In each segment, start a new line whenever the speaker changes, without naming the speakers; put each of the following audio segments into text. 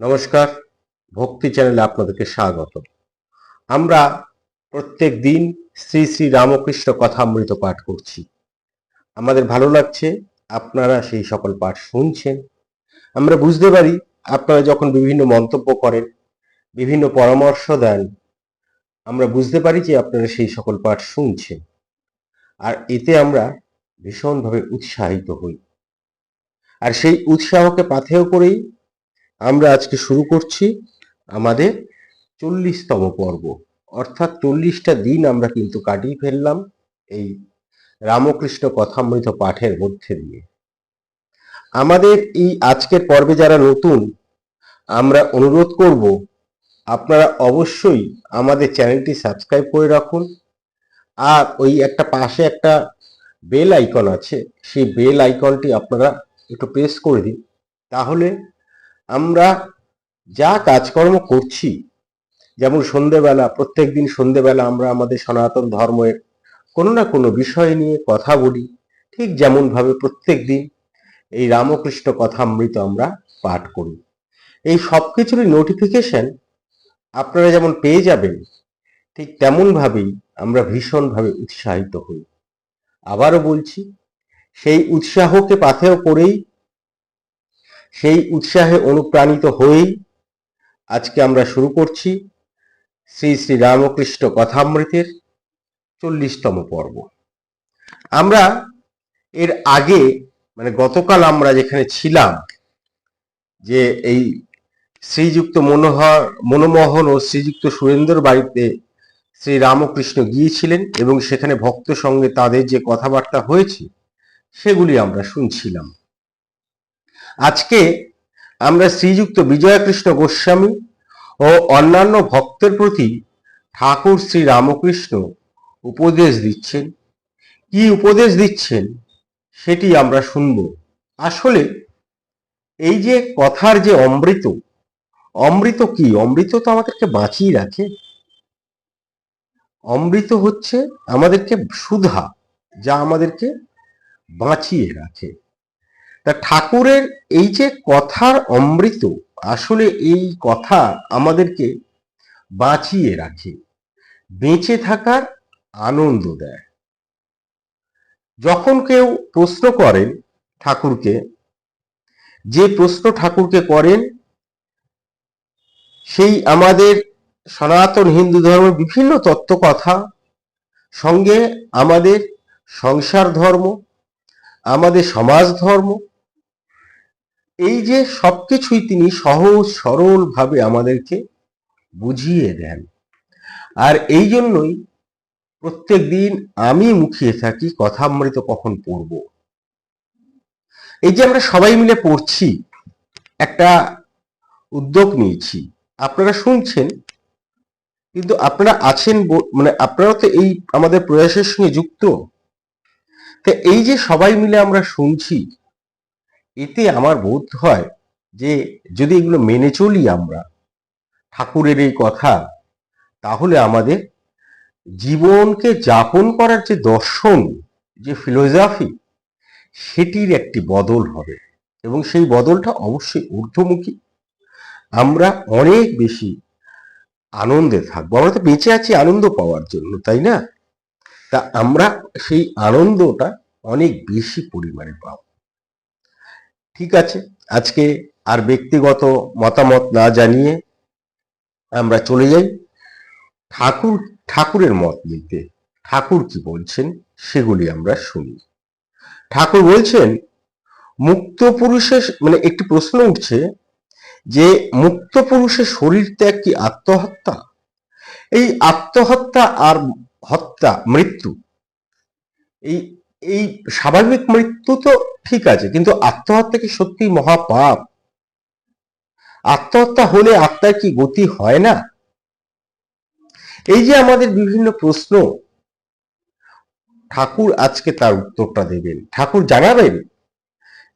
নমস্কার, ভক্তি চ্যানেলে আপনাদেরকে স্বাগত। আমরা প্রত্যেক দিন শ্রী শ্রী রামকৃষ্ণ কথামৃত পাঠ করছি। আমাদের ভালো লাগছে, আপনারা সেই সকল পাঠ শুনছেন। আমরা বুঝতে পারি, আপনারা যখন বিভিন্ন মন্তব্য করেন, বিভিন্ন পরামর্শ দেন, আমরা বুঝতে পারি যে আপনারা সেই সকল পাঠ শুনছেন। আর এতে আমরা ভীষণভাবে উৎসাহিত হই। আর সেই উৎসাহকে পাথেয় করেই আমরা আজকে শুরু করছি আমাদের চল্লিশতম পর্ব। অর্থাৎ চল্লিশটা দিন আমরা কিন্তু কাটিয়ে ফেললাম এই রামকৃষ্ণ কথামৃত পাঠের মধ্যে দিয়ে। আমাদের এই আজকের পর্বে যারা নতুন, আমরা অনুরোধ করব, আপনারা অবশ্যই আমাদের চ্যানেলটি সাবস্ক্রাইব করে রাখুন। আর ওই একটা পাশে একটা বেল আইকন আছে, সেই বেল আইকনটি আপনারা একটু প্রেস করে দিন। তাহলে আমরা যা কাজকর্ম করছি, যেমন সন্ধেবেলা প্রত্যেক দিন সন্ধেবেলা আমরা আমাদের সনাতন ধর্মের কোনো না কোনো বিষয় নিয়ে কথা বলি, ঠিক যেমনভাবে প্রত্যেক দিন এই রামকৃষ্ণ কথামৃত আমরা পাঠ করি। এই সব কিছুরই নোটিফিকেশন আপনারা যেমন পেয়ে যাবেন, ঠিক তেমনভাবেই আমরা ভীষণভাবে উৎসাহিত হই। আবারও বলছি, সেই উৎসাহকে পাথেয় করেই সেই উৎসাহে অনুপ্রাণিত হয়েই আজকে আমরা শুরু করছি শ্রী শ্রী রামকৃষ্ণ কথামৃতের চল্লিশতম পর্ব। আমরা এর আগে মানে গতকাল আমরা যেখানে ছিলাম, যে এই শ্রীযুক্ত মনোহর, মনমোহন ও শ্রীযুক্ত সুরেন্দ্র বাড়িতে শ্রী রামকৃষ্ণ গিয়েছিলেন এবং সেখানে ভক্ত সঙ্গে তাদের যে কথাবার্তা হয়েছে, সেগুলি আমরা শুনছিলাম। আজকে আমরা শ্রীযুক্ত বিজয়কৃষ্ণ গোস্বামী ও অন্যান্য ভক্তের প্রতি ঠাকুর শ্রী রামকৃষ্ণ উপদেশ দিচ্ছেন। কি উপদেশ দিচ্ছেন সেটি আমরা শুনব। আসলে এই যে কথার যে অমৃত অমৃত কি? অমৃত তো আমাদেরকে বাঁচিয়ে রাখে। অমৃত হচ্ছে আমাদেরকে সুধা, যা আমাদেরকে বাঁচিয়ে রাখে। তা ঠাকুরের এই যে কথার অমৃত আসলে এই কথা আমাদেরকে বাঁচিয়ে রাখে, বেঁচে থাকার আনন্দ দেয়। যখন কেউ প্রশ্ন করেন ঠাকুরকে, যে প্রশ্ন ঠাকুরকে করেন, সেই আমাদের সনাতন হিন্দু ধর্মের বিভিন্ন তত্ত্ব কথা, সঙ্গে আমাদের সংসার ধর্ম, আমাদের সমাজ ধর্ম এই যে সবকিছুই তিনি সহজ সরল ভাবে আমাদেরকে বুঝিয়ে দেন। আর এই জন্যই প্রত্যেক দিন আমি মুখিয়ে থাকি কথামৃত কখন পড়ব? এই যে আমরা সবাই মিলে পড়ছি, একটা উদ্যোগ নিয়েছি। আপনারা শুনছেন, কিন্তু আপনারা আছেন মানে আপনারা তো এই আমাদের প্রয়াসের সঙ্গে যুক্ত। তা এই যে সবাই মিলে আমরা শুনছি এতে আমার বোধ হয় যে যদি এগুলো মেনে চলি আমরা ঠাকুরের এই কথা, তাহলে আমাদের জীবনকে যাপন করার যে দর্শন, যে ফিলোসফি সেটির একটি বদল হবে। এবং সেই বদলটা অবশ্যই ঊর্ধ্বমুখী। আমরা অনেক বেশি আনন্দে থাকব। আমরা তো বেঁচে আছি আনন্দ পাওয়ার জন্য, তাই না? তা আমরা সেই আনন্দটা অনেক বেশি পরিমাণে পাবো। ঠিক আছে, আজকে আর ব্যক্তিগত মতামত না জানিয়ে আমরা চলে যাই। ঠাকুর, ঠাকুরের মত নিতে। ঠাকুর কি বলছেন সেগুলি আমরা শুনি। ঠাকুর বলছেন, মুক্ত পুরুষের মানে একটি প্রশ্ন উঠছে যে, মুক্ত পুরুষের শরীর ত্যাগ কি আত্মহত্যা? এই আত্মহত্যা আর হত্যা, মৃত্যু, এই এই স্বাভাবিক মৃত্যু তো ঠিক আছে, কিন্তু আত্মহত্যা কি সত্যি মহাপাপ? আত্মহত্যা হলে আত্মার কি গতি হয় না? এই যে আমাদের বিভিন্ন প্রশ্ন, ঠাকুর আজকে তার উত্তরটা দেবেন। ঠাকুর জানাবেন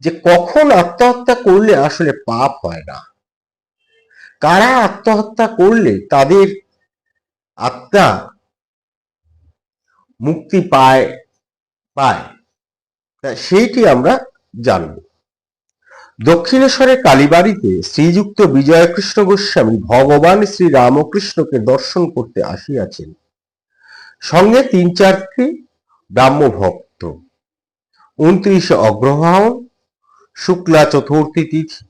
যে কখন আত্মহত্যা করলে আসলে পাপ হয় না? কারা আত্মহত্যা করলে তাদের আত্মা মুক্তি পায়? পায় সেইটি আমরা জানব। দক্ষিণেশ্বরের কালীবাড়িতে শ্রীযুক্ত বিজয়কৃষ্ণ গোস্বামী ভগবান শ্রী রামকৃষ্ণকে দর্শন করতে আসিয়াছেন। সঙ্গে তিন চারটি ব্রাহ্মভক্ত। উনত্রিশে অগ্রহায়ণ, শুক্লা চতুর্থী তিথি,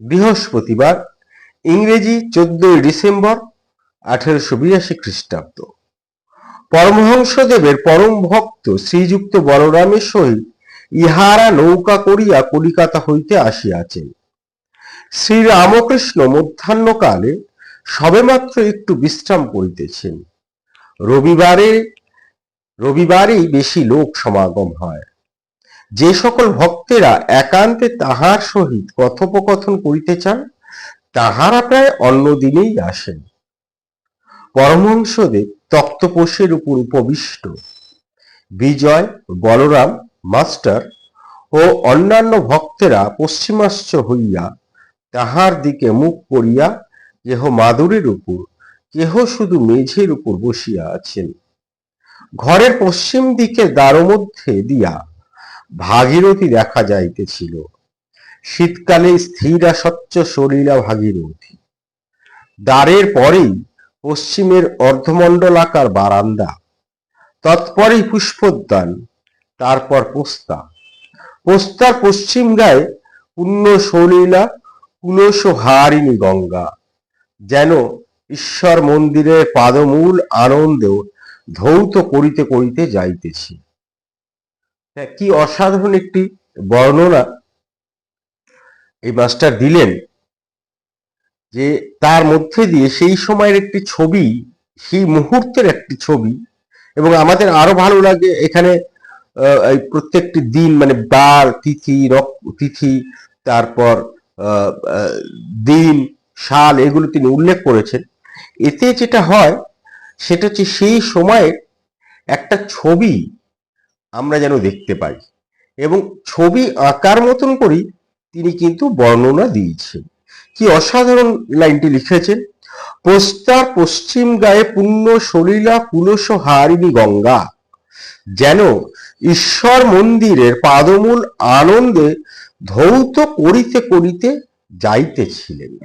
বৃহস্পতিবার, ইংরেজি চোদ্দই ডিসেম্বর, আঠেরোশো বিরাশি খ্রিস্টাব্দ। পরমহংসদেবের পরম ভক্ত শ্রীযুক্ত বলরামের সহিত ইহারা নৌকা করিয়া কলিকাতা হইতে আসিয়াছেন। শ্রীরামকৃষ্ণ মধ্যাহ্নকালে সবেমাত্র একটু বিশ্রাম করিতেছেন। রবিবারে, রবিবারেই বেশি লোক সমাগম হয়। যে সকল ভক্তেরা একান্তে তাহার সহিত কথোপকথন করিতে চান, তাহারা প্রায় অন্য দিনেই আসেন। পরমহংসদেব তক্তপোষের উপর উপবিষ্ট। বিজয়, বলরাম, মাস্টার ও অন্যান্য ভক্তেরা পশ্চিমাশ্চ হইয়া তাহার দিকে মুখ করিয়া কেহ মাদুরের উপর, কেহ শুধু মেঝের উপর বসিয়া আছেন। ঘরের পশ্চিম দিকে মধ্যে দিয়া ভাগীরথী দেখা যাইতেছিল। শীতকালে স্থিরা স্বচ্ছ সলিলা ভাগীরথী। দ্বারের পরেই পশ্চিমের অর্ধমণ্ডলাকার বারান্দা, তৎপরেই পুষ্পোদ্যান, তারপর পোস্তা। পোস্তার পশ্চিম গায়ে পুণ্য সলীলা কুলস হারিণী গঙ্গা, যেন ঈশ্বর মন্দিরের পাদমূল আনন্দেও ধৌত করিতে করিতে যাইতেছি। কি অসাধারণ একটি বর্ণনা। এই মাস্টার দিলেন যে তার মধ্যে দিয়ে সেই সময়ের একটি ছবি, সেই মুহূর্তের একটি ছবি এবং আমাদের আরও ভালো লাগে এখানে প্রত্যেকটি দিন মানে বার, তিথি তিথি, তারপর দিন, সাল এগুলো তিনি উল্লেখ করেছেন। এতে যেটা হয়, সেটা হচ্ছে সেই সময়ের একটা ছবি আমরা যেন দেখতে পাই এবং ছবি আঁকার মতন করেই তিনি কিন্তু বর্ণনা দিয়েছেন। কি অসাধারণ লাইনটি লিখেছেন? পোস্তার পশ্চিম গায়ে পূর্ণ সলীলা কুলস হারিণী গঙ্গা। যেন ঈশ্বর মন্দিরের পাদমূল আনন্দে ধৌত করিতে করিতে যাইতেছিলেন।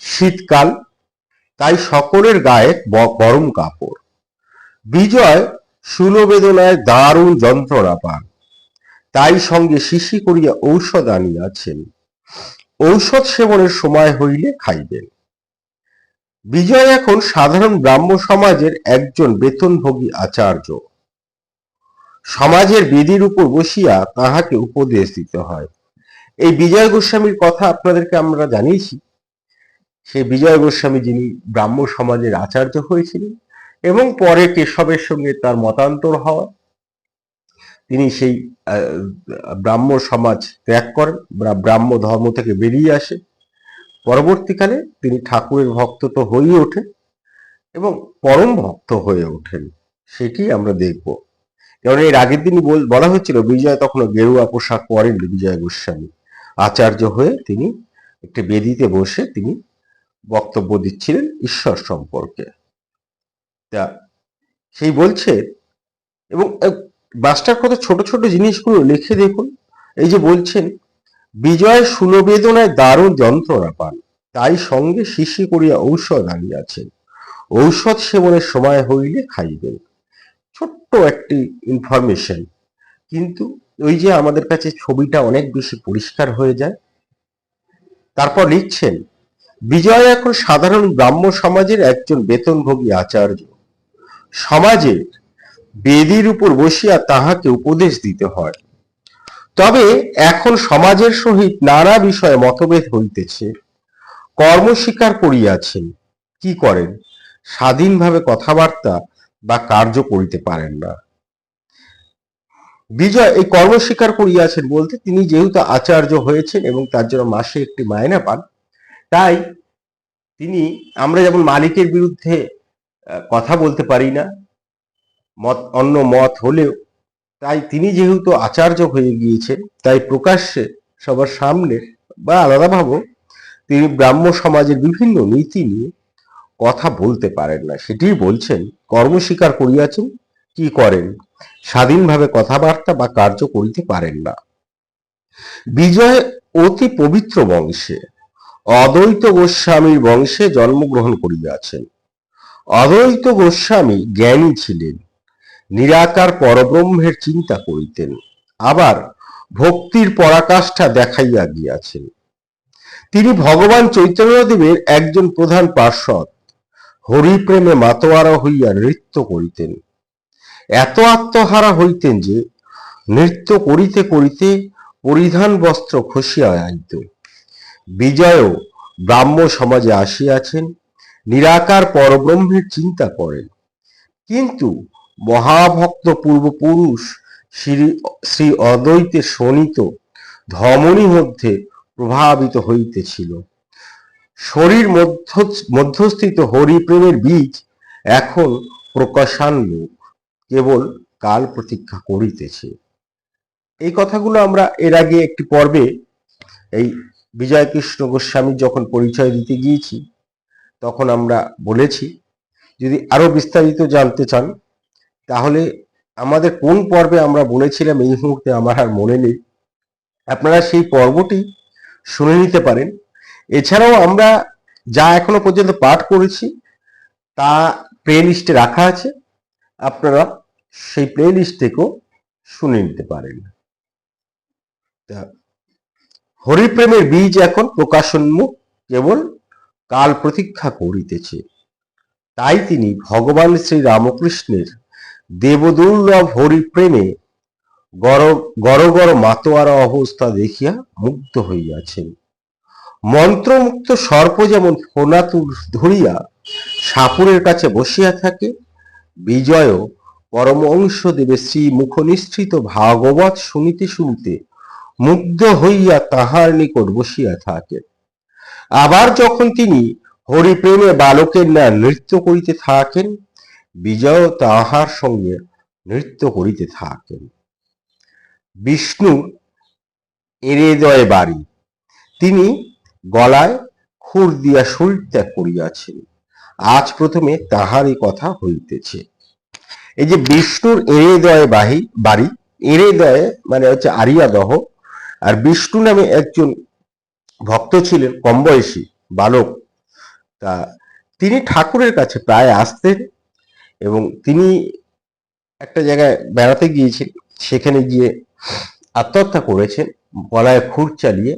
শীতকাল, তাই সকলের গায়ে গরম কাপড়। বিজয় সুলবেদনায় দারুণ যন্ত্রণা পান। তাই সঙ্গে শিশি করিয়া ঔষধ আনিয়াছেন। ঔষধ সেবনের সময় হইলে খাইবেন। বিজয় এখন সাধারণ ব্রাহ্ম সমাজের একজন বেতনভোগী আচার্য। সমাজের বেদির উপর বসিয়া তাহাকে উপদেশ দিতে হয়। এই বিজয় গোস্বামীর কথা আপনাদেরকে আমরা জানিয়েছি। সেই বিজয় গোস্বামী যিনি ব্রাহ্ম সমাজের আচার্য হয়েছিলেন এবং পরে কেশবের সঙ্গে তার মতান্তর হওয়া তিনি সেই ব্রাহ্ম সমাজ ত্যাগ করেন, ব্রা- ব্রাহ্ম ধর্ম থেকে বেরিয়ে আসে। পরবর্তীকালে তিনি ঠাকুরের ভক্ত তো হয়ে ওঠেন এবং পরম ভক্ত হয়ে ওঠেন সেটি আমরা দেখব। কারণ এর আগের দিনই বল- হচ্ছিল বিজয় তখনও গেরুয়া পোশাক পরেন বিজয় গোস্বামী। আচার্য হয়ে তিনি একটি বেদিতে বসে তিনি বক্তব্য দিচ্ছিলেন ঈশ্বর সম্পর্কে। তা সেই বলছে এবং আহ, মাস্টার কত ছোট ছোট জিনিসগুলো লিখে দেখুন। এই যে বলছেন বিজয় সুলবেদনায় দারুণ যন্ত্রণা পান তাই সঙ্গে শিশি করিয়া ঔষধ আনিয়াছেন। ঔষধ সেবনের সময় হইলে খাইবেন ছোট্ট একটি ইনফরমেশন কিন্তু ওই যে আমাদের কাছে ছবিটা অনেক বেশি পরিষ্কার হয়ে যায়। তারপর লিখছেন বিজয় এখন সাধারণ ব্রাহ্ম সমাজের একজন বেতনভোগী আচার্য। সমাজে বেদির উপর বসিয়া তাহাকে উপদেশ দিতে হয়। তবে এখন সমাজের সহিত নানা বিষয়ে মতভেদ হইতেছে। কর্ম স্বীকার করিয়াছেন। কি করেন? স্বাধীনভাবে কথাবার্তা বা কার্য করিতে পারেন না। বিজয় এই কর্ম স্বীকার করিয়াছেন বলতে তিনি যেহেতু আচার্য হয়েছেন এবং তার জন্য মাসে একটি মায়না পান, তাই তিনি, আমরা যেমন মালিকের বিরুদ্ধে কথা বলতে পারি না মত, অন্য মত হলেও, তাই তিনি যেহেতু আচার্য হয়ে গিয়েছেন, তাই প্রকাশ্যে সবার সামনে বা আলাদাভাবে তিনি ব্রাহ্ম সমাজের বিভিন্ন নীতি নিয়ে কথা বলতে পারেন না। সেটি বলছেন, কর্ম স্বীকার করিয়াছেন, কি করেন? স্বাধীনভাবে কথাবার্তা বা কার্য করিতে পারেন না। বিজয় অতি পবিত্র বংশে, অদ্বৈত গোস্বামীর বংশে জন্মগ্রহণ করিয়াছেন। অদ্বৈত গোস্বামী জ্ঞানী ছিলেন। নিরাকার পরব্রহ্মের চিন্তা করিতেন, আবার ভক্তির পরাকাষ্ঠা দেখাইয়া গিয়াছেন। তিনি ভগবান চৈতন্যদেবের একজন প্রধান পার্শ্বদ, হরিপ্রেমে মাতোয়ারা হইয়া নৃত্য করিতেন। এত আত্মহারা হইতেন যে, নৃত্য করিতে করিতে পরিধান বস্ত্র খসিয়া আইত বিজয়ও ব্রাহ্ম সমাজে আসিয়াছেন, নিরাকার পরব্রহ্মের চিন্তা করেন। কিন্তু মহাভক্ত পূর্বপুরুষ শ্রী শ্রী অদ্বৈতে শোনিত ধমনী মধ্যে প্রভাবিত হইতেছিল। শরীর মধ্য, মধ্যস্থিত হরিপ্রেমের বীজ এখন প্রকাশান্য কেবল কাল প্রতীক্ষা করিতেছে। এই কথাগুলো আমরা এর আগে একটি পর্বে এই বিজয় কৃষ্ণ গোস্বামী যখন পরিচয় দিতে গিয়েছি, তখন আমরা বলেছি, যদি আরও বিস্তারিত জানতে চান তাহলে আমাদের কোন পর্বে আমরা বলেছিলাম এই মুহূর্তে আমার আর মনে নেই, আপনারা সেই পর্বটি শুনে নিতে পারেন। এছাড়াও আমরা যা এখনও পর্যন্ত পাঠ করেছি, তা প্লে লিস্টে রাখা আছে, আপনারা সেই প্লে লিস্ট থেকেও শুনে নিতে পারেন। হরিপ্রেমের বীজ এখন প্রকাশোন্মুখ, কেবল কাল প্রতীক্ষা করিতেছে। তাই তিনি ভগবান শ্রী রামকৃষ্ণের দেবদুর্লভ হরিপ্রেমে গড় গড় মাতোয়ারা অবস্থা দেখিয়া মুগ্ধ হইয়াছেন। মন্ত্রমুক্ত সর্প যেমন ফোনাতুর ধরিয়া সাপুরের কাছে বসিয়া থাকে বিজয় পরমংশ দেবে শ্রী মুখনিষ্ঠিত ভাগবত শুনিতে শুনিতে মুগ্ধ হইয়া তাহার নিকট বসিয়া থাকে। আবার যখন তিনি হরিপ্রেমে বালকের ন্যায় নৃত্য করিতে থাকেন বিজয় তাহার সঙ্গে নৃত্য করিতে থাকেন। বিষ্ণু এরেদয় বাড়ি তিনি গলায় খুর দিয়া শরীর ত্যাগ করিয়াছেন। আজ প্রথমে তাহারই কথা হইতেছে। এই যে বিষ্ণুর এরেদয় বাহি বাড়ি, এরেদয় মানে হচ্ছে আরিয়াদহ, আর বিষ্ণু নামে একজন ভক্ত ছিলেন কম বয়সী বালক, তা তিনি ঠাকুরের কাছে প্রায় আসতেন। এবং তিনি একটা জায়গায় বেড়াতে গিয়েছেন সেখানে গিয়ে আত্মহত্যা করেছেন, গলায় খুর চালিয়ে।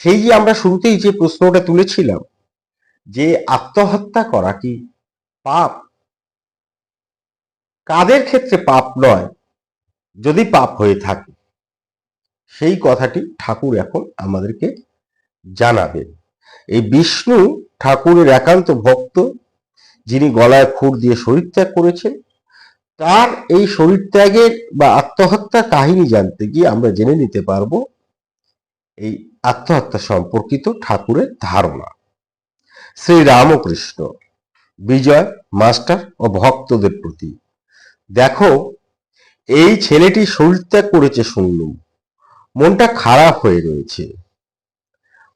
সেই যে আমরা শুরুতেই যে প্রশ্নটা তুলেছিলাম যে আত্মহত্যা করা কি পাপ? কাদের ক্ষেত্রে পাপ নয়? যদি পাপ হয়ে থাকে, সেই কথাটি ঠাকুর এখন আমাদেরকে জানাবেন। এই বিষ্ণু ঠাকুরের একান্ত ভক্ত যিনি গলায় খুর দিয়ে শরীর ত্যাগ করেছেন, তার এই শরীর ত্যাগের বা আত্মহত্যার কাহিনী জানতে গিয়ে আমরা জেনে নিতে পারব এই আত্মহত্যা সম্পর্কিত ঠাকুরের ধারণা। শ্রী রামকৃষ্ণ, বিজয়, মাস্টার ও ভক্তদের প্রতি, দেখো, এই ছেলেটি শরীরত্যাগ করেছে শুনলুম, মনটা খারাপ হয়ে রয়েছে।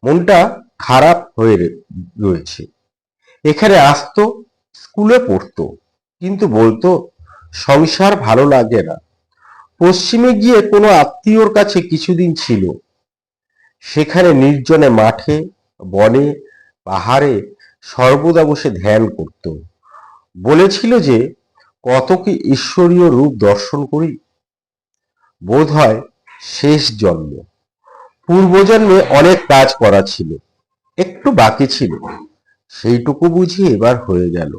মনটা খারাপ হয়ে রয়েছে। এখানে আসতো স্কুলে পড়তো। কিন্তু বলতো, সংসার ভালো লাগে না। পশ্চিমে গিয়ে কোনো আত্মীয়র কাছে কিছুদিন ছিল। সেখানে নির্জনে মাঠে, বনে, পাহাড়ে সর্বদা বসে ধ্যান করত। বলেছিল যে, কত কি ঈশ্বরীয় রূপ দর্শন করি? বোধ হয় শেষ জন্ম। পূর্বজন্মে অনেক কাজ করা ছিল। একটু বাকি ছিল। সেইটুকু বুঝি এবার হয়ে গেল।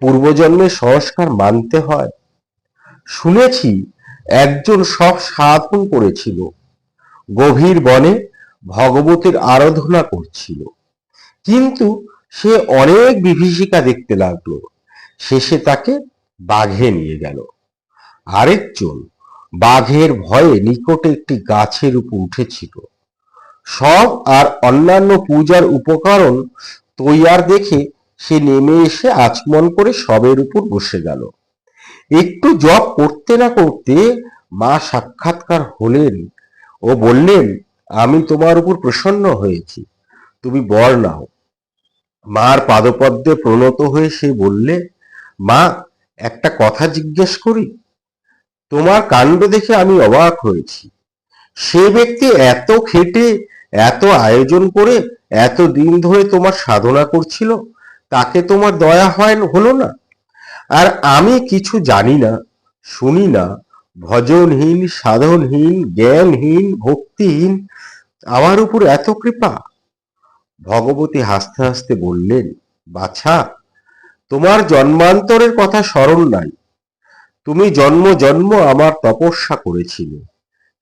পূর্বজন্মে সংস্কার মানতে হয়। শুনেছি একজন সব সাধন করেছিল। গভীর বনে ভগবতের আরাধনা করছিল। কিন্তু সে অনেক বিভীষিকা দেখতে লাগল। শেষে তাকে বাঘে নিয়ে গেল। আরেকজন বাঘের ভয়ে নিকটে একটি গাছের উপর উঠেছিল। সব আর অন্যান্য পূজার উপকরণ তৈয়ার দেখে সে নেমে এসে আচমন করে সবের উপর বসে গেল। একটু জপ করতে না করতে মা সাক্ষাৎকার হলেন ও বললেন, আমি তোমার উপর প্রসন্ন হয়েছি, তুমি বর নাও। মার পাদপদ্মে প্রণত হয়ে সে বললে, মা, একটা কথা জিজ্ঞেস করি? তোমার কাণ্ড দেখে আমি অবাক হয়েছি। সে ব্যক্তি এত খেটে এত আয়োজন করে, এত দিন ধরে তোমার সাধনা করছিল, তাকে তোমার দয়া হয় হলো না। আর আমি কিছু জানি না, শুনি না, ভজনহীন, সাধনহীন, জ্ঞানহীন, ভক্তিহীন, আমার উপর এত কৃপা। ভগবতী হাসতে হাসতে বললেন, বাছা, তোমার জন্মান্তরের কথা স্মরণ নাই। তুমি জন্ম জন্ম আমার তপস্যা করেছিলে।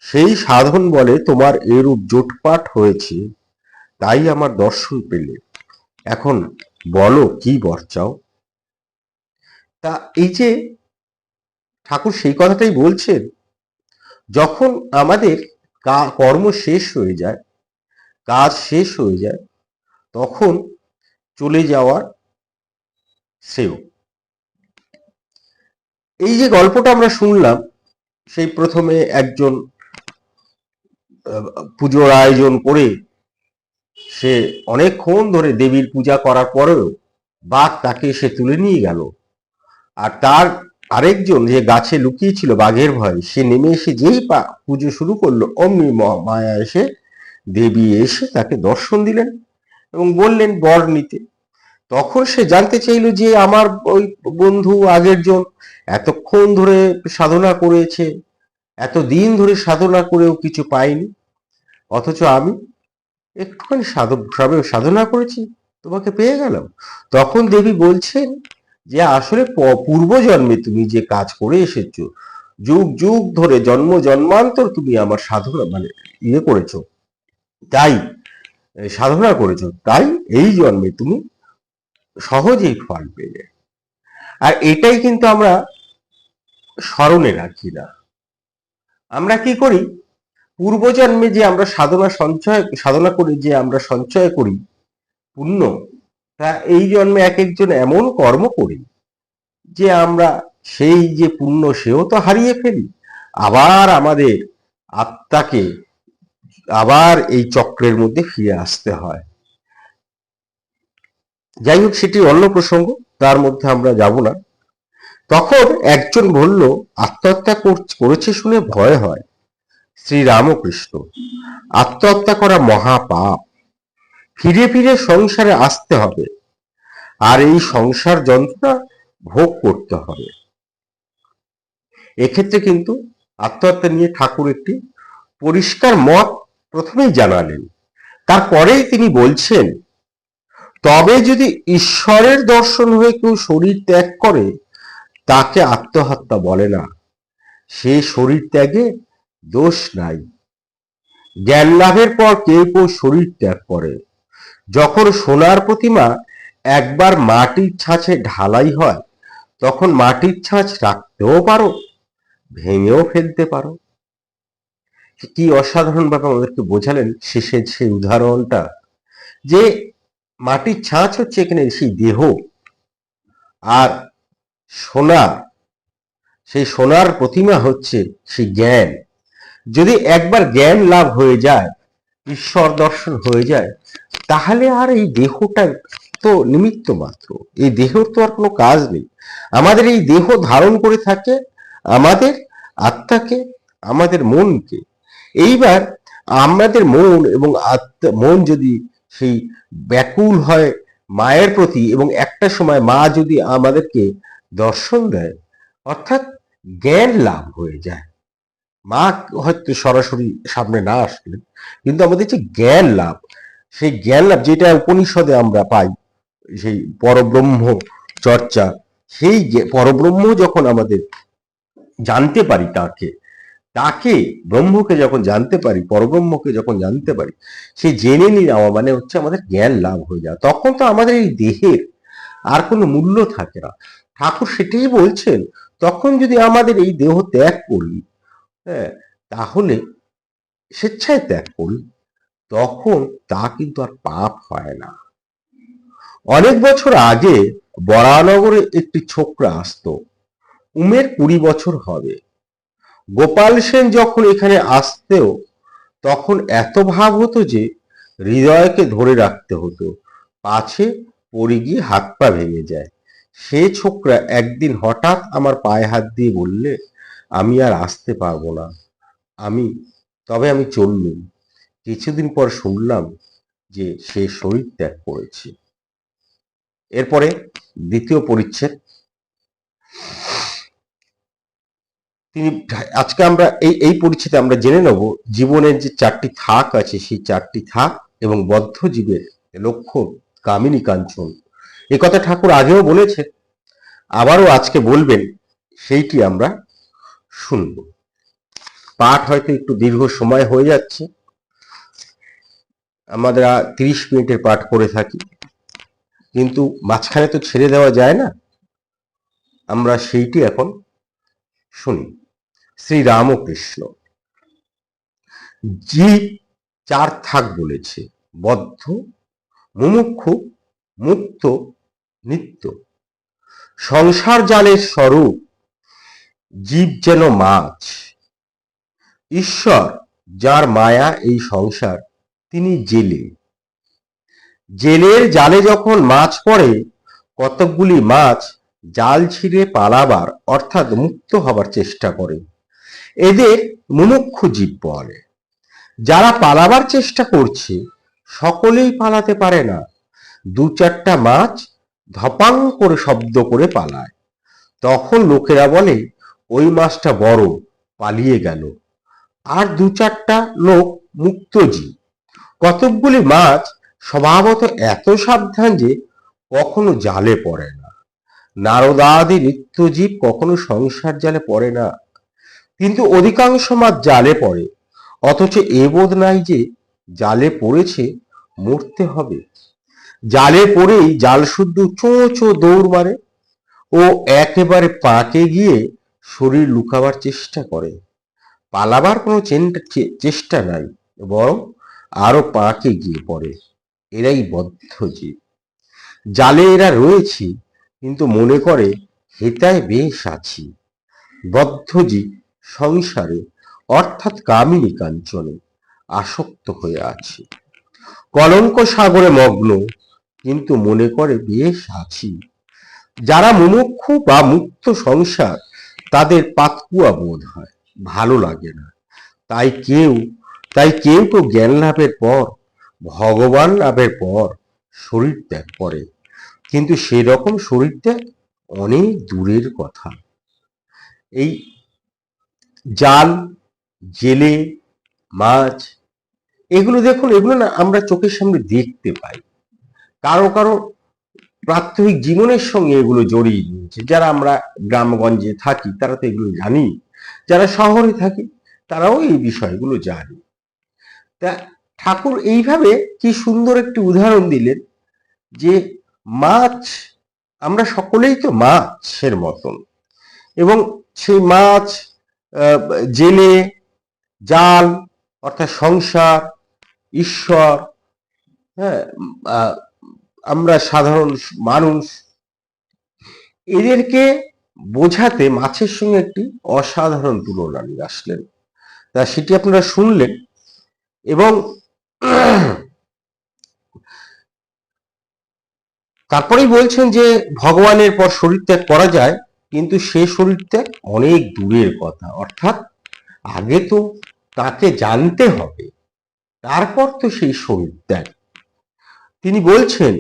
সেই সাধন বলে তোমার এরূপ জোটপাট হয়েছে, তাই আমার দর্শন পেলে। এখন বলো কি বর চাও তা এই যে ঠাকুর সেই কথাটাই বলছেন, যখন আমাদের কর্ম শেষ হয়ে যায়, কাজ শেষ হয়ে যায়, তখন চলে যাওয়ার শ্রেয়। এই যে গল্পটা আমরা শুনলাম, সেই প্রথমে একজন পুজোর আয়োজন করে সে অনেকক্ষণ ধরে দেবীর পূজা করার পরেও বাঘ তাকে সে তুলে নিয়ে গেল। আর তার আরেকজন যে গাছে লুকিয়েছিল বাঘের ভয়, সে নেমে এসে যেই পুজো শুরু করল, অমনি মায়া এসে দেবী এসে তাকে দর্শন দিলেন এবং বললেন, বর নিতে। তখন সে জানতে চাইলো যে, আমার ওই বন্ধু আগের জন এতক্ষণ ধরে সাধনা করেছে এত দিন ধরে সাধনা করেও কিছু পাইনি। অথচ আমি একটুখানি সাধ- সাধনা করেছি, তোমাকে পেয়ে গেলাম। তখন দেবী বলছেন যে, আসলে পূর্বজন্মে তুমি যে কাজ করে এসেছ, যুগ যুগ ধরে জন্ম জন্মান্তর তুমি আমার সাধনা মানে ইয়ে করেছ, তাই সাধনা করেছ, তাই এই জন্মে তুমি সহজেই ফল পেলে। আর এটাই কিন্তু আমরা স্মরণে রাখি না। আমরা কি করি? পূর্বজন্মে যে আমরা সাধনা সঞ্চয়, সাধনা করে যে আমরা সঞ্চয় করি, পুণ্য, তা এই জন্মে এক একজন এমন কর্ম করি যে আমরা সেই যে পুণ্য সেও তো হারিয়ে ফেলি। আবার আমাদের আত্মাকে আবার এই চক্রের মধ্যে ফিরে আসতে হয়। যাই হোক, সেটি অন্য প্রসঙ্গ, তার মধ্যে আমরা যাব না। তখন একজন বলল, আত্মহত্যা কর- করেছে শুনে ভয় হয়। শ্রী রামকৃষ্ণ আত্মহত্যা করা মহাপাপ। ফিরে ফিরে সংসারে আসতে হবে। আর এই সংসার যন্ত্রণা ভোগ করতে হবে। এক্ষেত্রে কিন্তু আত্মহত্যা নিয়ে ঠাকুর একটি পরিষ্কার মত প্রথমেই জানালেন। তারপরেই তিনি বলছেন, তবে যদি ঈশ্বরের দর্শন হয়ে কেউ শরীর ত্যাগ করে তাকে আত্মহত্যা বলে না। সে শরীর ত্যাগে দোষ নাই। জ্ঞান লাভের পর কেউ কেউ শরীর ত্যাগ করে। যখন সোনার প্রতিমা একবার মাটির ছাঁচে ঢালাই হয়, তখন মাটির ছাঁচ রাখতেও পারো, ভেঙেও ফেলতে পারো। কি ভাবে আমাদেরকে বোঝালেন শেষের সেই উদাহরণটা, যে মাটির ছাঁচ হচ্ছে এখানে সেই দেহ, আর সোনা, সেই সোনার প্রতিমা হচ্ছে সেই জ্ঞান। যদি একবার জ্ঞান লাভ হয়ে যায়, ঈশ্বর দর্শন হয়ে যায়, তাহলে আর এই দেহটা তো নিমিত্ত মাত্র। এই দেহর তো আর কোনো কাজ নেই। আমাদের এই দেহ ধারণ করে থাকে আমাদের আত্মাকে, আমাদের মনকে। এইবার আমাদের মন এবং আত্মা, মন যদি সেই ব্যাকুল হয় মায়ের প্রতি এবং একটা সময় মা যদি আমাদেরকে দর্শন দেয়, অর্থাৎ জ্ঞান লাভ হয়ে যায়। মা হয়তো সরাসরি সামনে না আসলেন, কিন্তু আমাদের যে জ্ঞান লাভ, সেই জ্ঞান লাভ যেটা উপনিষদে আমরা পাই, সেই পরব্রহ্ম চর্চা, সেই পরব্রহ্ম যখন আমাদের জানতে পারি তাকে তাকে ব্রহ্মকে যখন জানতে পারি, পরব্রহ্মকে যখন জানতে পারি, সে জেনে নেওয়া মানে হচ্ছে আমাদের জ্ঞান লাভ হয়ে যাওয়া। তখন তো আমাদের এই দেহের আর কোনো মূল্য থাকে না। ঠাকুর সেটাই বলছেন, তখন যদি আমাদের এই দেহ ত্যাগ করি হ্যাঁ তাহলে স্বেচ্ছায় ত্যাগ করি, তখন তা কিন্তু আর পাপ হয় না। অনেক বছর আগে বরানগরে একটি ছোকরা আসতো, উমের কুড়ি বছর হবে। গোপাল সেন যখন এখানে আসতেও, তখন এত ভাব হতো যে হৃদয়কে ধরে রাখতে হতো, পাছে পড়ে গিয়ে হাত পা ভেঙে যায়। সে ছোকরা একদিন হঠাৎ আমার পায়ে হাত দিয়ে বললে, আমি আর আসতে পারব না। আমি, তবে আমি চললুম। কিছুদিন পর শুনলাম যে সে শরীর ত্যাগ করেছে। এরপরে দ্বিতীয় পরিচ্ছেদ। তিনি, আজকে আমরা এই এই পরিচ্ছেদে আমরা জেনে নেব, জীবনের যে চারটি থাক আছে, সেই চারটি থাক এবং বদ্ধ জীবের লক্ষ্য কামিনী কাঞ্চন এ কথা ঠাকুর আগেও বলেছে আবারও আজকে বলবেন, সেইটি আমরা শুনব। পাঠ হয়তো একটু দীর্ঘ সময় হয়ে যাচ্ছে। আমরা তিরিশ মিনিটের পাঠ করে থাকি। কিন্তু মাঝখানে তো ছেড়ে দেওয়া যায় না। আমরা সেইটি এখন শুনি। শ্রী রামকৃষ্ণ জীব চার থাক বলেছে, বদ্ধ, মুমুক্ষু, মুক্ত নিত্য। সংসার জালের স্বরূপ, জীব যেন মাছ। ঈশ্বর, যার মায়া এই সংসার, তিনি জেলে। জেলের জালে যখন মাছ পড়ে, কতকগুলি মাছ জাল ছিঁড়ে পালাবার, অর্থাৎ মুক্ত হবার চেষ্টা করে। এদের মুমুক্ষু জীব বলে। যারা পালাবার চেষ্টা করছে, সকলেই পালাতে পারে না। দু চারটা মাছ ধপাং করে শব্দ করে পালায়। তখন লোকেরা বলে, ওই মাছটা বড়, পালিয়ে গেল। আর দু চারটা লোক মুক্তজীব কতকগুলি মাছ স্বভাবত এত সাবধান যে কখনো জালে পড়ে না। নারদাদি নিত্যজীব কখনো সংসার জালে পড়ে না। কিন্তু অধিকাংশ মাছ জালে পড়ে, অথচ এ বোধ নাই যে জালে পড়েছে, মরতে হবে। জালে পড়েই জাল শুদ্ধ চো চো দৌড় মারে ও একেবারে পাকে গিয়ে শরীর লুকাবার চেষ্টা করে। পালাবার কোনো চেষ্টা নাই, বরং আরও পাকে গিয়ে পড়ে। এরাই বদ্ধ জীব। জালে এরা রয়েছে, কিন্তু মনে করে হেতায় বেশ আছি। বদ্ধ জীব সংসারে, অর্থাৎ কামিনী কাঞ্চনে আসক্ত হয়ে আছে। কলঙ্ক সাগরে মগ্ন কিন্তু মনে করে, বেশ আছি। যারা মুমুক্ষু বা মুক্ত সংসার, তাদের পাতকুয়া বোধ হয়, ভালো লাগে না। তাই কেউ তাই কেউ তো জ্ঞান লাভের পর, ভগবান লাভের পর শরীর ত্যাগ করে। কিন্তু সেরকম শরীর ত্যাগ অনেক দূরের কথা। এই জাল, জেলে, মাছ, এগুলো দেখুন, এগুলো না আমরা চোখের সামনে দেখতে পাই। কারও কারও প্রাত্যহিক জীবনের সঙ্গে এগুলো জড়িয়ে নিয়েছে। যারা আমরা গ্রামগঞ্জে থাকি, তারা তো এগুলো জানি। যারা শহরে থাকি, তারাও এই বিষয়গুলো জানে। তা ঠাকুর এইভাবে কি সুন্দর একটি উদাহরণ দিলেন যে মাছ, আমরা সকলেই তো মাছের মতন। এবং সেই মাছ জেলে, জাল, অর্থাৎ সংসার, ঈশ্বর হ্যাঁ আমরা সাধারণ মানুষ। এদেরকে বোঝাতে মাছের সঙ্গে একটি অসাধারণ তুলনা নিয়ে আসলেন। তা সেটি আপনারা শুনলেন এবং তারপরেই বলছেন যে ভগবানের পর শরীর ত্যাগ করা যায়, কিন্তু সে শরীর ত্যাগ অনেক দূরের কথা। অর্থাৎ আগে তো তাকে জানতে হবে, তারপর তো সেই শরীর ত্যাগ। তিনি বলছেন,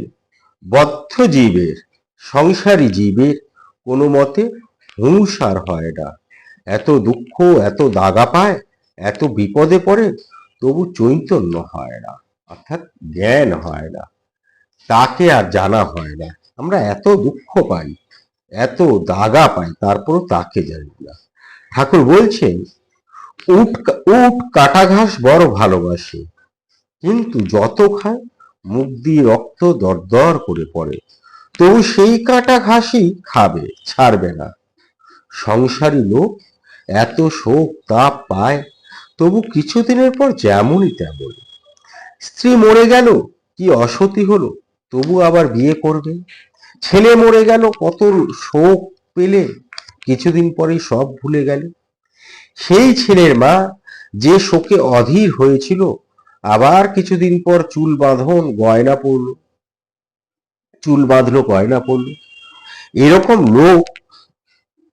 বদ্ধ জীবের, সংসারী জীবের কোনো মতে হুংসার হয় না। এত দুঃখ, এত দাগা পায়, এত বিপদে পড়ে তবু চৈতন্য হয় না, অর্থাৎ জ্ঞান হয় না। তাকে আর জানা হয় না। আমরা এত দুঃখ পাই, এত দাগা পাই, তারপরও তাকে জানি না। ঠাকুর বলছেন, উট উট কাটা ঘাস বড় ভালোবাসে, কিন্তু যত খায় মুখ দিয়ে রক্ত দরদর করে পড়ে। তবু সেই কাটা ঘাসই খাবে, ছাড়বে না। সংসারী লোক এত শোক তাপ পায়, তবু কিছুদিনের পর যেমনই তেমন স্ত্রী মরে গেল, কি অসতি হলো, তবু আবার বিয়ে করবে। ছেলে মরে গেল, কত শোক পেলে, কিছুদিন পরেই সব ভুলে গেল। সেই ছেলের মা যে শোকে অধীর হয়েছিল আবার কিছুদিন পর চুল বাঁধন, গয়না পড়ল চুল বাঁধলো, গয়না পড়ল এরকম লোক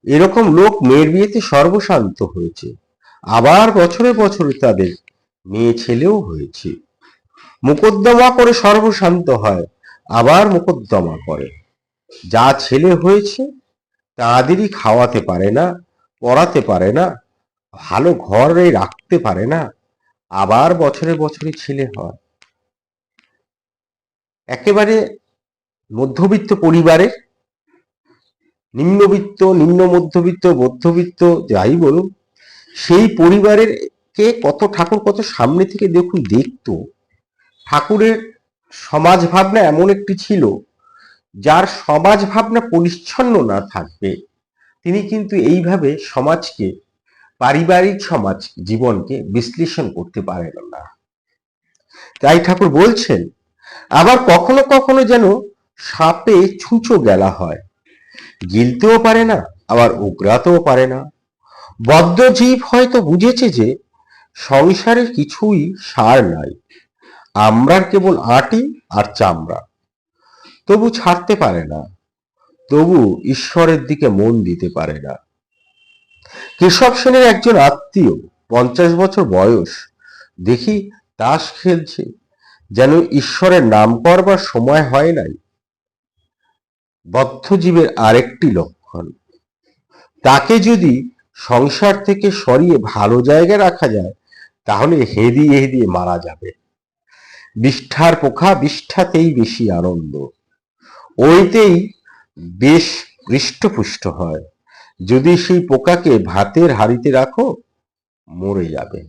এরকম লোক মেয়ের বিয়েতে সর্বশান্ত হয়েছে। আবার বছরে বছরে তাদের মেয়ে ছেলেও হয়েছে। মোকদ্দমা করে সর্বশান্ত হয়, আবার মোকদ্দমা করে। যা ছেলে হয়েছে, তাদেরই খাওয়াতে পারে না, পড়াতে পারে না, ভালো ঘরে রাখতে পারে না। আবার বছরে বছরে ছেলে হয়। একেবারে মধ্যবিত্ত পরিবারের নিম্নবিত্ত, নিম্ন মধ্যবিত্ত মধ্যবিত্ত, যাই বলুন, সেই পরিবারের কে কত ঠাকুর কত সামনে থেকে দেখুন দেখতো। ঠাকুরের সমাজ ভাবনা এমন একটি ছিল, যার সমাজ ভাবনা পরিচ্ছন্ন না থাকবে। তিনি কিন্তু এইভাবে সমাজকে পারিবারিক সমাজ জীবনকে বিশ্লেষণ করতে পারেন না। তাই ঠাকুর বলছেন, আবার কখনো কখনো যেন সাপে ছুঁচো গেলা হয়। গিলতেও পারে না, আবার উগরাতেও পারে না। বদ্ধ জীব হয়তো বুঝেছে যে সংসারের কিছুই সার নাই। আমরার কেবল আটি আর চামড়া। তবু ছাড়তে পারে না, তবু ঈশ্বরের দিকে মন দিতে পারে না। কেশব সেনের একজন আত্মীয় পঞ্চাশ বছর বয়স। দেখি তাস খেলছে। যেন ঈশ্বরের নাম করবার সময় হয় নাই। বদ্ধজীবের আরেকটি লক্ষণ। তাকে যদি সংসার থেকে সরিয়ে ভালো জায়গায় রাখা যায়, তাহলে হেদিয়ে হেদিয়ে মারা যাবে। বিষ্ঠার পোখা বিষ্ঠাতেই বেশি আনন্দ। ওইতেই বেশ হৃষ্টপুষ্ট হয়। যদি সেই পোকাকে ভাতের হাড়িতে রাখো, মরে যাবে।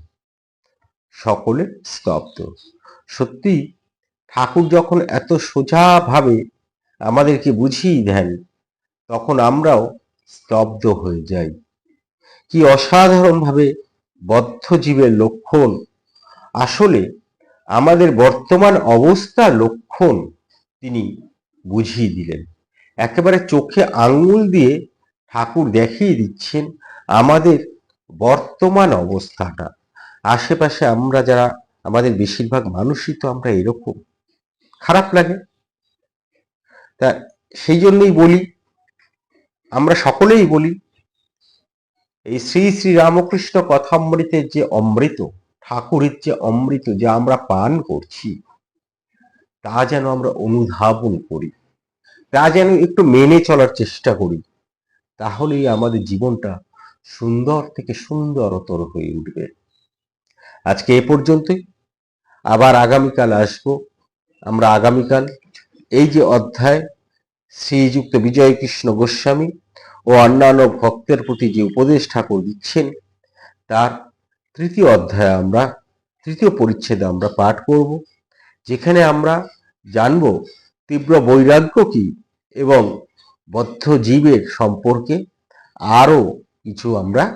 সকলে স্তব্ধ। সত্যি, ঠাকুর যখন এত সোজাভাবে আমাদেরকে বুঝিয়ে দেন, তখন আমরাও স্তব্ধ হয়ে যাই। কি অসাধারণভাবে বদ্ধ জীবের লক্ষণ। আসলে, আমাদের বর্তমান অবস্থার লক্ষণ তিনি বুঝিয়ে দিলেন। একেবারে চোখে আঙ্গুল দিয়ে ঠাকুর দেখিয়ে দিচ্ছেন আমাদের বর্তমান অবস্থাটা। আশেপাশে আমরা যারা, আমাদের বেশিরভাগ মানুষই তো আমরা এরকম। খারাপ লাগে। তা সেই জন্যই বলি, আমরা সকলেই বলি, এই শ্রী শ্রী রামকৃষ্ণ কথামৃতের যে অমৃত, ঠাকুরের যে অমৃত যে আমরা পান করছি, তা যেন আমরা অনুধাবন করি। তা যেন একটু মেনে চলার চেষ্টা করি। তাহলেই আমাদের জীবনটা সুন্দর থেকে সুন্দরতর হয়ে উঠবে। আজকে এ পর্যন্তই। আবার আগামীকাল আসব। আমরা আগামীকাল এই যে অধ্যায়, শ্রীযুক্ত বিজয় কৃষ্ণ গোস্বামী ও অন্যান্য ভক্তের প্রতি যে উপদেশ ঠাকুর দিচ্ছেন, তার তৃতীয় অধ্যায় আমরা, তৃতীয় পরিচ্ছেদে আমরা পাঠ করব। যেখানে আমরা জানব তীব্র বৈরাগ্য কি এবং বদ্ধ জীবের সম্পর্কে আরও কিছু আমরা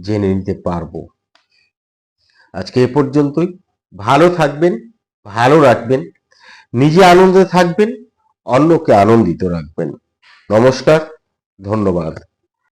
জেনে নিতে পারব। আজকে এ পর্যন্তই। ভালো থাকবেন, ভালো রাখবেন, নিজে আনন্দে থাকবেন, অন্যকে আনন্দিত রাখবেন। নমস্কার, ধন্যবাদ।